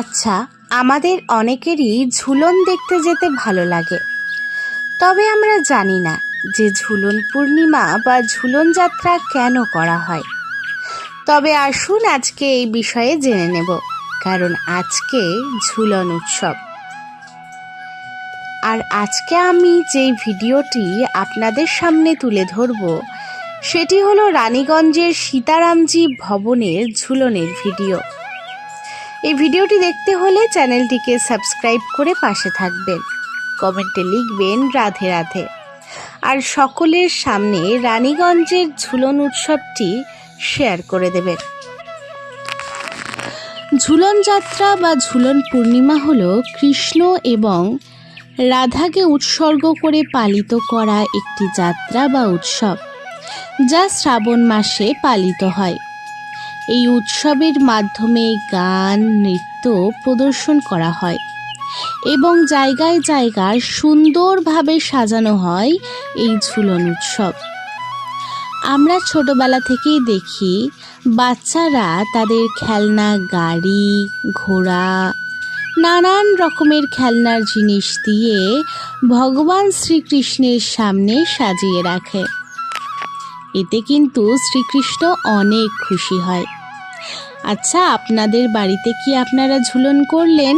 আচ্ছা আমাদের অনেকেরই ঝুলন দেখতে যেতে ভালো লাগে। তবে আমরা জানি না যে ঝুলন পূর্ণিমা বা ঝুলন যাত্রা কেন করা হয়। তবে আসুন আজকে এই বিষয়ে জেনে নেব, কারণ আজকে ঝুলন উৎসব। আর আজকে আমি যেই ভিডিওটি আপনাদের সামনে তুলে ধরব, সেটি হলো রানীগঞ্জের সীতারামজি ভবনের ঝুলনের ভিডিও। এই ভিডিওটি দেখতে হলে চ্যানেলটিকে সাবস্ক্রাইব করে পাশে থাকবেন। কমেন্টে লিখবেন রাধে রাধে। আর সকলের সামনে রানীগঞ্জের ঝুলন উৎসবটি শেয়ার করে দেবেন। ঝুলন যাত্রা বা ঝুলন পূর্ণিমা হল কৃষ্ণ এবং রাধাকে উৎসর্গ করে পালিত করা একটি যাত্রা বা উৎসব, যা শ্রাবণ মাসে পালিত হয়। এই উৎসবের মাধ্যমে গান, নৃত্য প্রদর্শন করা হয় এবং জায়গায় জায়গায় সুন্দরভাবে সাজানো হয় এই ঝুলন উৎসব। আমরা ছোটবেলা থেকেই দেখি বাচ্চারা তাদের খেলনা, গাড়ি, ঘোড়া, নানান রকমের খেলনার জিনিস দিয়ে ভগবান শ্রীকৃষ্ণের সামনে সাজিয়ে রাখে। এতে কিন্তু শ্রীকৃষ্ণ অনেক খুশি হয়। আচ্ছা আপনাদের বাড়িতে কি আপনারা ঝুলন করলেন?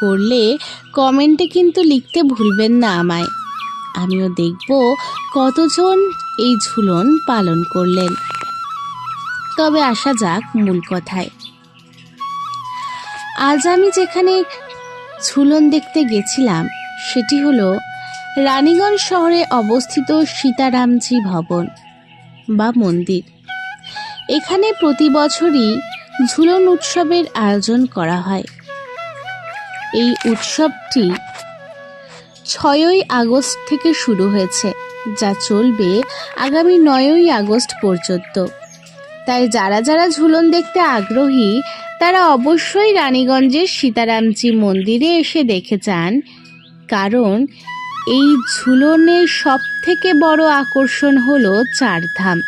করলে কমেন্টে কিন্তু লিখতে ভুলবেন না আমায়। আমিও দেখব কতজন এই ঝুলন পালন করলেন। তবে আসা যাক মূল কথায়। আজ আমি যেখানে ঝুলন দেখতে গেছিলাম, সেটি হলো রানীগঞ্জ শহরে অবস্থিত সীতারামজি ভবন বা মন্দির। এখানে প্রতি বছরই ঝুলন উৎসবের আয়োজন করা হয়। এই উৎসবটি ছয়ই আগস্ট থেকে শুরু হয়েছে, যা চলবে আগামী নয়ই আগস্ট পর্যন্ত। তাই যারা যারা ঝুলন দেখতে আগ্রহী, তারা অবশ্যই রানীগঞ্জের সীতারামজি মন্দিরে এসে দেখে যান, কারণ এই ঝুলনের সব থেকে বড় আকর্ষণ হলো চারধাম,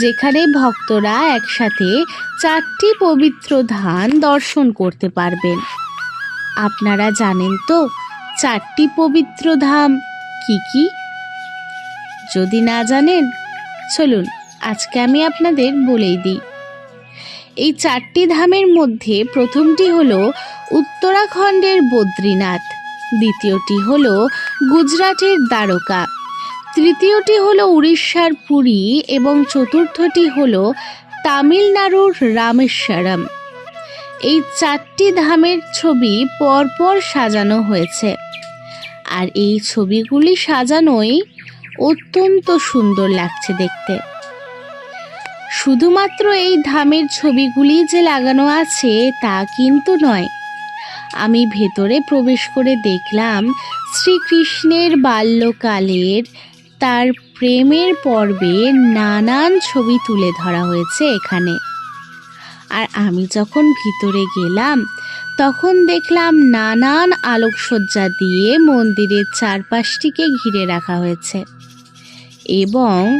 যেখানে ভক্তরা একসাথে চারটি পবিত্র ধান দর্শন করতে পারবেন। আপনারা জানেন তো চারটি পবিত্র ধাম কি কি? যদি না জানেন, চলুন আজকে আমি আপনাদের বলেই দিই। এই চারটি ধামের মধ্যে প্রথমটি হলো উত্তরাখণ্ডের বদ্রীনাথ দ্বিতীয়টি হলো গুজরাটের দ্বারকা। তৃতীয়টি হলো উড়িষ্যার পুরী এবং চতুর্থটি হলো তামিলনাড়ুর রামেশ্বরম। এই চারটি ধামের ছবি পরপর সাজানো হয়েছে। আর এই ছবিগুলি সাজানোই অত্যন্ত সুন্দর লাগছে দেখতে। শুধুমাত্র এই ধামের ছবিগুলি যে লাগানো আছে তা কিন্তু নয় আমি ভেতরে প্রবেশ করে দেখলাম শ্রীকৃষ্ণের বাল্যকালের তার প্রেমের পর্বে নানান ছবি তুলে ধরা হয়েছে এখানে। আর আমি যখন ভিতরে গেলাম, তখন দেখলাম নানান আলোকসজ্জা দিয়ে মন্দিরের চারপাশটিকে ঘিরে রাখা হয়েছে এবং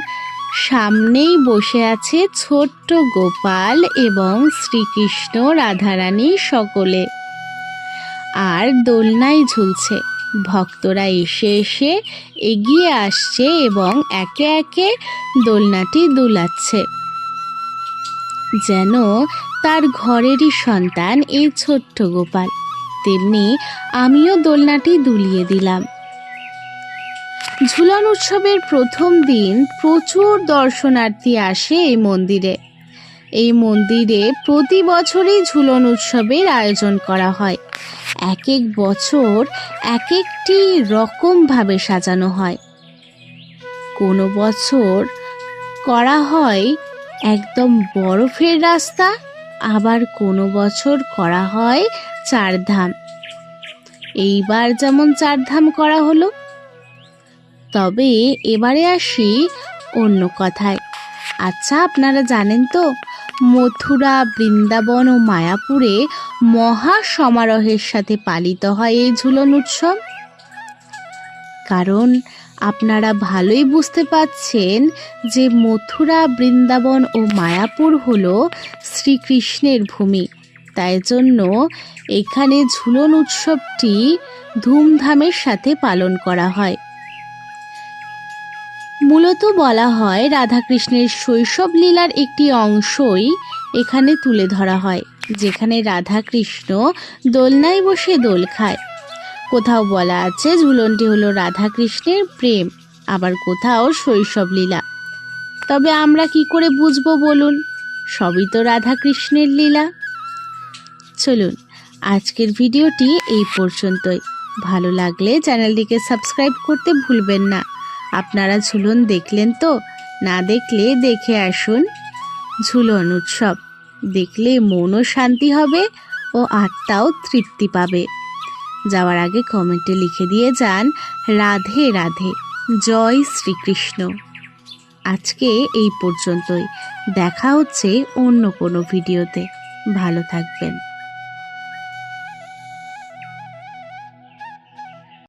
সামনেই বসে আছে ছোট্ট গোপাল এবং শ্রীকৃষ্ণ রাধারানী সকলে। আর দোলনায় ঝুলছে। ভক্তরা এসে এসে এগিয়ে আসছে এবং একে একে দোলনাটি দুলাচ্ছে। যেন তার ঘরেরই সন্তান এই ছোট্ট গোপাল। তেমনি আমিও দোলনাটি দুলিয়ে দিলাম। ঝুলন উৎসবের প্রথম দিন প্রচুর দর্শনার্থী আসে এই মন্দিরে। এই মন্দিরে প্রতি বছরই ঝুলন উৎসবের আয়োজন করা হয়। এক এক বছর এক একটি রকমভাবে সাজানো হয়। কোনো বছর করা হয় একদম বরফের রাস্তা, আবার কোনো বছর করা হয় চারধাম। এইবার যেমন চারধাম করা হলো, তবে এবারে আসি অন্য কথায়। আচ্ছা আপনারা জানেন তো? মথুরা, বৃন্দাবন ও মায়াপুরে মহা সমারোহের সাথে পালিত হয় এই ঝুলন উৎসব। কারণ আপনারা ভালোই বুঝতে পাচ্ছেন যে মথুরা, বৃন্দাবন ও মায়াপুর হল শ্রীকৃষ্ণের ভূমি। তাই জন্য এখানে ঝুলন উৎসবটি ধুমধামের সাথে পালন করা হয়। মূলত বলা হয় রাধাকৃষ্ণের শৈশব লীলার একটি অংশই এখানে তুলে ধরা হয়, যেখানে রাধাকৃষ্ণ দোলনায় বসে দোল খায়। কোথাও বলা আছে ঝুলনটি হলো রাধাকৃষ্ণের প্রেম, আবার কোথাও শৈশব লীলা। তবে আমরা কি করে বুঝব বলুন? সবই তো রাধাকৃষ্ণের লীলা। চলুন, আজকের ভিডিওটি এই পর্যন্তই। ভালো লাগলে চ্যানেলটিকে সাবস্ক্রাইব করতে ভুলবেন না। আপনারা ঝুলন দেখলেন তো? না দেখলে দেখে আসুন। ঝুলন উৎসব, দেখলে মনও শান্তি হবে ও আত্মাও তৃপ্তি পাবে। যাওয়ার আগে কমেন্টে লিখে দিয়ে যান, রাধে রাধে, জয় শ্রীকৃষ্ণ। আজকে এই পর্যন্তই, দেখা হচ্ছে অন্য কোনো ভিডিওতে। ভালো থাকবেন।